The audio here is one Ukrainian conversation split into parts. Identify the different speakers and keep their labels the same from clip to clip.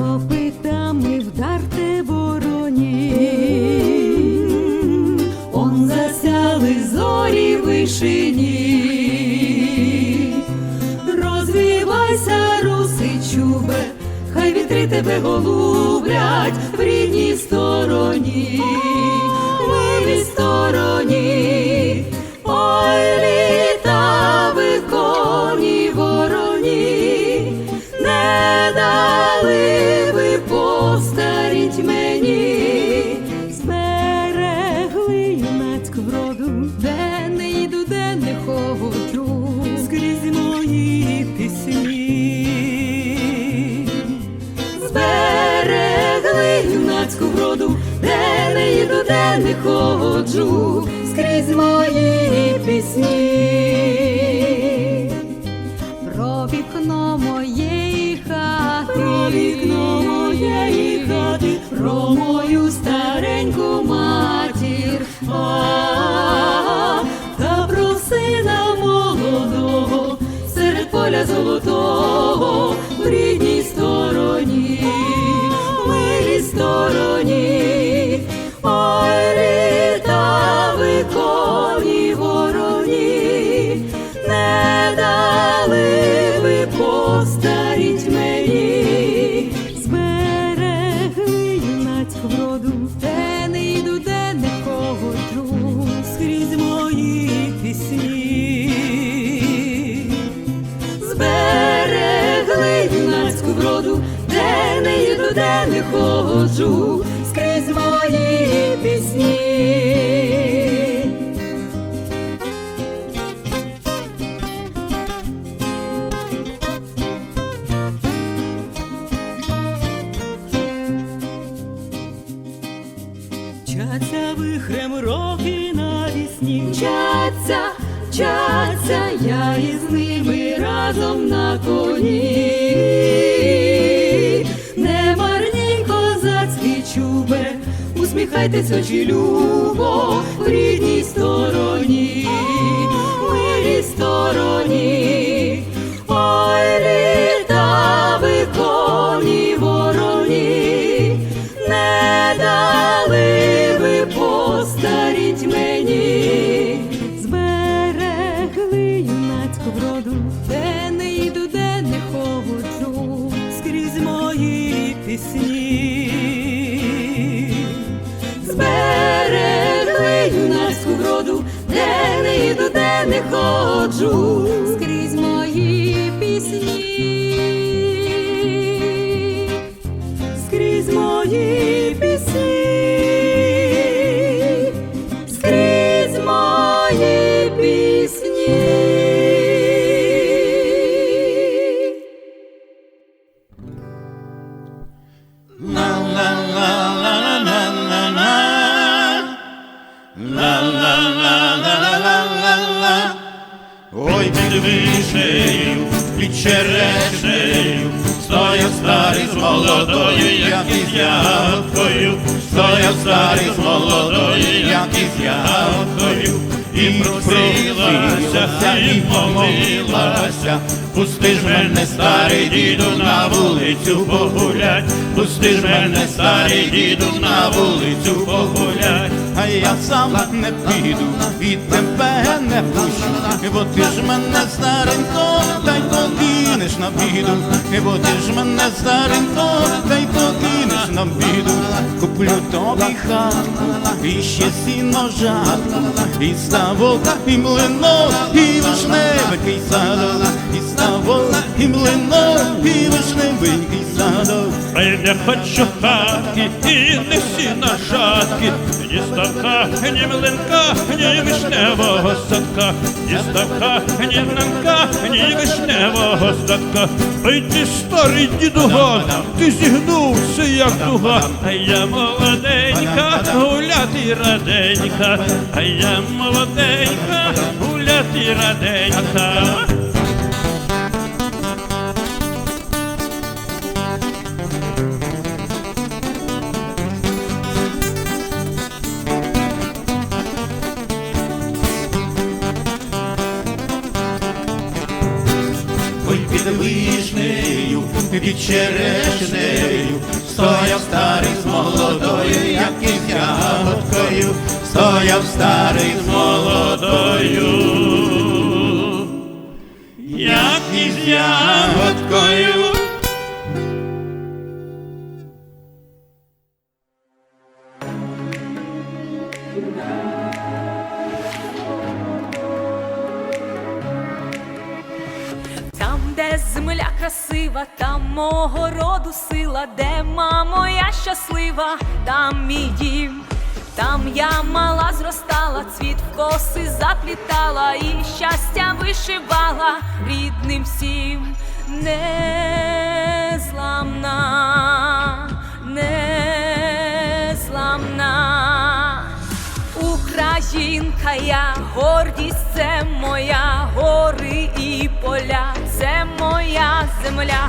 Speaker 1: копытами вдарте вороні, он засяли зорі вишині, розвивайся, руси, чубе, хай вітри тебе голублять в рідній стороні, в рідній стороні, ой літа виконі вороні. Valley постаріть зберегли юнацьку вроду, де не йду, де не ходжу, скрізь мої пісні. Зберегли юнацьку вроду, де не йду, де не ходжу, скрізь мої пісні. for де не ходжу, скрізь мої пісні. Мчаться вихрем роки навісні, мчаться, мчаться, я із ними разом на коні. Усміхайтесь очі любо в рідній стороні, милій стороні, ой, літа виконі вороні, не дали ви постаріть мені, зберегли юнацьку вроду, де не йду, де не ходжу, скрізь мої пісні. Мої пісні, скрізь мої пісні.
Speaker 2: Ой, під вишею, черешею, стояв старий з молодою, як із ягодкою, стояв старий з молодою, як із ягодкою, і просилася, і помилася, пусти ж мене, старий діду, на вулицю погулять, пусти ж мене, старий діду, на вулицю погулять, а я сам не піду і тебе не пущу, бо ти ж мене старенько, та й покинеш на біду, бо ти ж мене старенько, та й покинеш на біду, куплю тобі хатку, і ще сіно жатку, і ставок, і млинок, і вишневий садок, і ставок, і млинок, і вишневий садок.
Speaker 3: А я не хочу хатки і не всі на жатки, ні ставка, ні млинка, ні вишневого садка, ні ставка, ні млинка, ні вишневого садка. Ой ти старий дідуган, ти зігнувся, як дуга, а я молоденька, гуляти раденька, а я молоденька, гуляти раденька.
Speaker 2: Під вишнею, під черешнею, стояв старий з молодою, як із ягодкою, стояв старий з молодою, як із ягодкою.
Speaker 1: Сила, де мамо я щаслива, там мій дім. Там я мала зростала, цвіт в коси заплітала і щастя вишивала рідним всім. Незламна, незламна. Українка, я гордість це моя, гори і поля, це моя земля,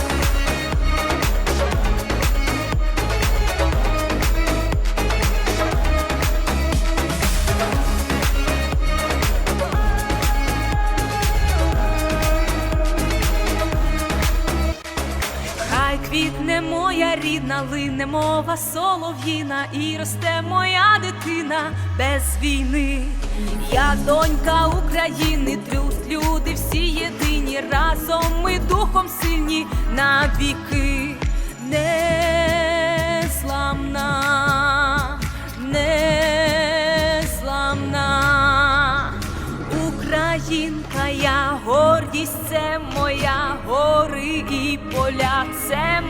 Speaker 1: Квітне моя рідна, лине мова солов'їна, і росте моя дитина без війни. Я донька України, трюд, люди всі єдині, разом ми духом сильні навіки. Незламна, незламна. Українка, я гордість це моя, гори і поля,